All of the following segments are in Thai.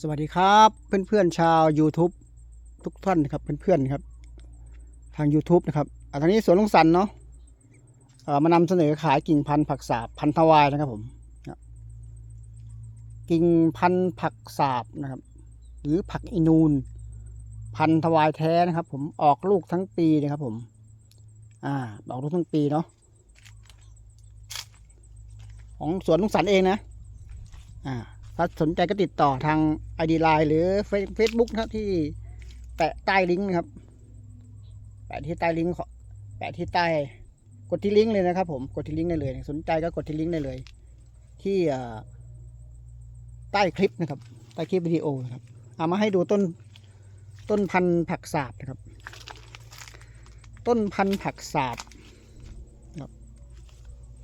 สวัสดีครับเพื่อนๆชาว YouTube ทุกท่านนะครับเพื่อนๆครับ ทาง YouTube นะครับอ่าทางนี้สวนลุงสันเนาะเอ่อมานำเสนอขายกิ่งพันธุ์ผักสาบพันธวายนะครับผมกิ่งพันธุ์ผักสาบนะครับ หรือผักอินูน พันธวายแท้นะครับ ผมออกลูกทั้งปีนะครับผม อ่าออกลูกทั้งปีเนาะของสวนลุงสันเองนะ อ่า ถ้าสนใจก็ติดต่อทาง ID Line หรือเฟซบุ๊กนะครับที่แปะใต้ลิงก์นะครับ แปะที่ใต้ลิงก์แปะที่ใต้กดที่ลิงก์เลยนะครับ ผมกดที่ลิงก์ได้เลย สนใจก็กดที่ลิงก์ได้เลย ที่ใต้คลิปนะครับ ใต้คลิปวิดีโอนะครับเอามาให้ดูต้นต้นพันธุ์ผักสาบนะครับ ต้นพันธุ์ผักสาบนะครับ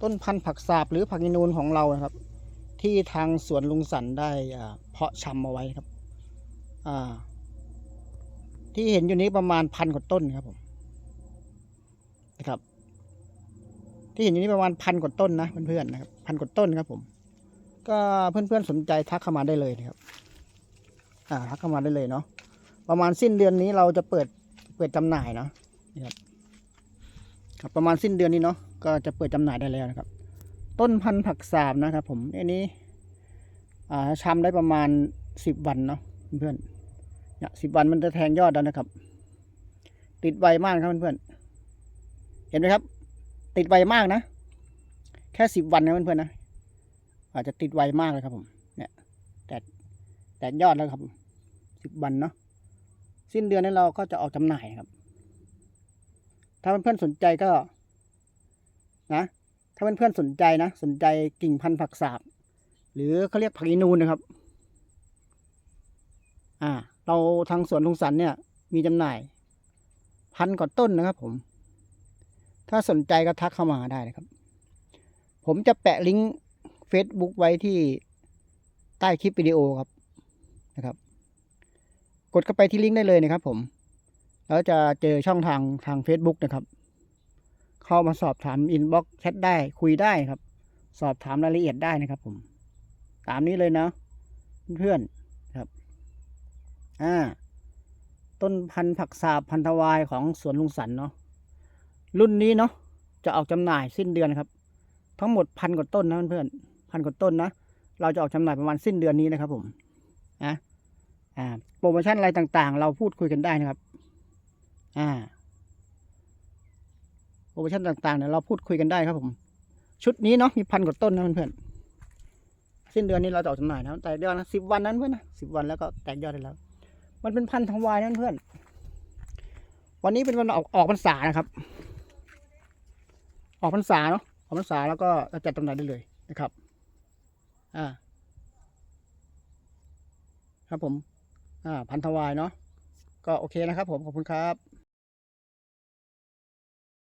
ต้นพันธุ์ผักสาบหรือผักอินูนของเรานะครับ ที่ทางสวนลุงสันได้เพาะชำเอาไว้ครับ ที่เห็นอยู่นี้ประมาณพันกว่าต้นครับผมนะครับ ที่เห็นอยู่นี้ประมาณพันกว่าต้นนะเพื่อนๆนะครับพันกว่าต้นครับผม ก็เพื่อนๆสนใจทักเข้ามาได้เลยนะครับอ่าทักเข้ามาได้เลยเนาะประมาณสิ้นเดือนนี้เราจะเปิดเปิดจำหน่ายเนาะครับ ประมาณสิ้นเดือนนี้เนาะก็จะเปิดจำหน่ายได้แล้วนะครับ ต้นพันธุ์ผักสาบนะครับ ผมอันนี้อ่าได้ประมาณสิบวันเนาะเพื่อนเนี่ยสิบวันมันจะแทงยอดแล้วนะครับ ติดไวมากครับเพื่อนเห็นไหมครับ ติดไวมากนะ แค่สิบวันนะเพื่อนๆนะอาจจะติดไวมากเลยครับผม เนี่ยแตกแตกยอดแล้วครับสิบวันเนาะสิ้นเดือนนี้เราก็จะออกจำหน่ายครับ ถ้าเพื่อนๆสนใจก็ นะ ถ้าเพื่อนๆสนใจนะ สนใจกิ่งพันธุ์ผักสาบ หรือเขาเรียกผักอีนูนนะครับ อ่า เราทางสวนลุงสันเนี่ย มีจำหน่าย พันกว่าต้นนะครับ ผม ถ้าสนใจก็ทักเข้ามาได้นะครับ ผมจะแปะลิงก์ Facebook ไว้ที่ใต้คลิปวิดีโอครับนะครับ กดเข้าไปที่ลิงก์ได้เลยนะครับ ผม แล้วจะเจอช่องทางทาง Facebook นะครับ เข้ามาสอบถามอินบ็อกซ์แชทได้คุยได้ครับ สอบถามรายละเอียดได้นะครับ ผม ตามนี้เลยเนาะเพื่อนๆครับ อ่า ต้นพันธุ์ผักสาบพันธวายของสวนลุงสันเนาะรุ่นนี้เนาะจะออกจำหน่ายสิ้นเดือนครับ ทั้งหมดพันกว่าต้นนะเพื่อนๆพันกว่าต้นนะเราจะออกจำหน่ายประมาณสิ้นเดือนนี้นะครับ ผมนะอ่าโปรโมชั่นอะไรต่างๆ เราพูดคุยกันได้นะครับ อ่า ปรโมชั่นต่างๆเนี่ยเราพูดคุยกันได้ครับผม ชุดนี้เนาะมีพันกว่าต้นนะเพื่อนๆสิ้นเดือนนี้เราจะออกจำหน่ายนะแต่เดือนนะสิบวันนั้นเพื่อนนะสิบวันแล้วก็แตกยอดได้แล้ว มันเป็นพันธุ์ทวายนั่นเพื่อน วันนี้เป็นวันออกออกพรรษานะครับ ออกพรรษาเนาะออกพรรษาแล้วก็จัดจำหน่ายได้เลยนะครับ อ่า ครับผม อ่า พันธ์ทวายเนาะก็โอเคนะครับผมขอบคุณครับ